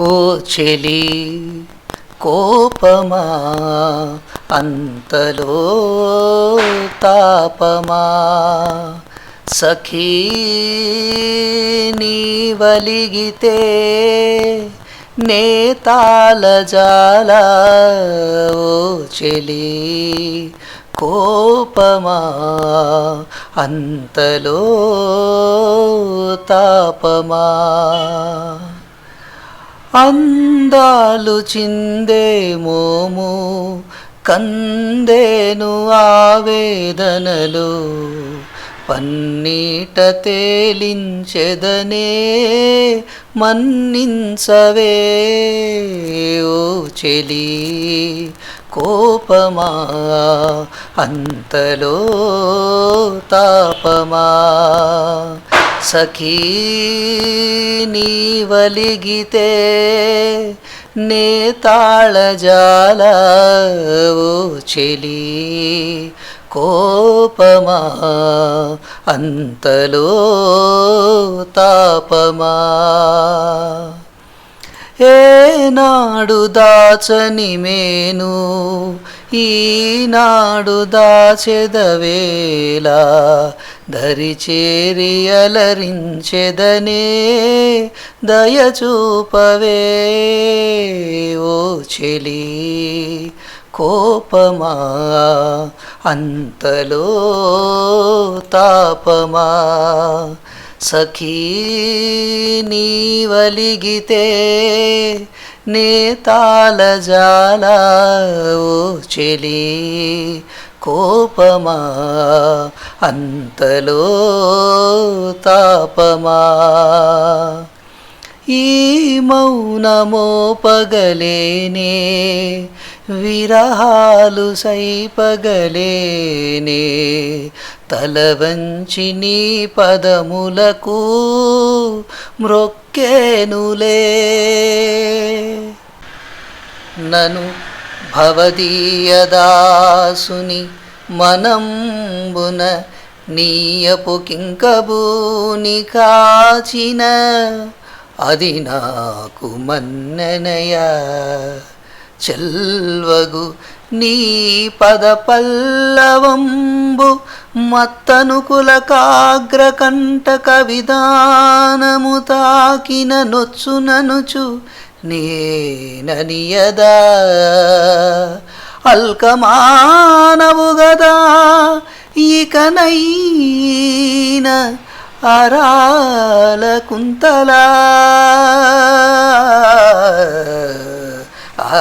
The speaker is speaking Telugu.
ఓ చెలి కోపమా అంతలో తాపమా. సఖీ నీ వలిగితే నేతాల జాల ఓ చెలి కోపమా అంతలో తాపమా. అందాలు చిందేమోము కందేను ఆవేదనలు. పన్నీట తేలించెదనే మన్నించవే. ఓ చెలి కోపమా అంతలో తాపమా. సఖీ నీ వలిగితే నే తాళజాల చెలి కోపమా? అంతలో తాపమా? ఏనాడు దాచని మేను ఈనాడు దాచెదవేలా దరిచేరి అలరించెదనే దయచూపవే ఓ చెలి కోపమా అంతలో తాపమా సఖీ నీ వలిగితే నే తాళజాల ఓ చెలి కోపమా? అంతలో తాపమా? ఈ మౌనమో పగలేనే విరహాలు సైపగలేనే తలవంచి నీ పదములకు మ్రొక్కేనులే. నను భవదీయదాసుని మనంబున నీయపు కింకబూని కాచిన అది నాకు మన్ననయ. చెల్వగు నీ పద పల్లవంబు మత్తనుకుల కాగ్రకంటక విధానము తాకిన నొచ్చుననుచు నేననియదా. అల్కమానవు ఇకనైన అరాల కుంతలా. ఆ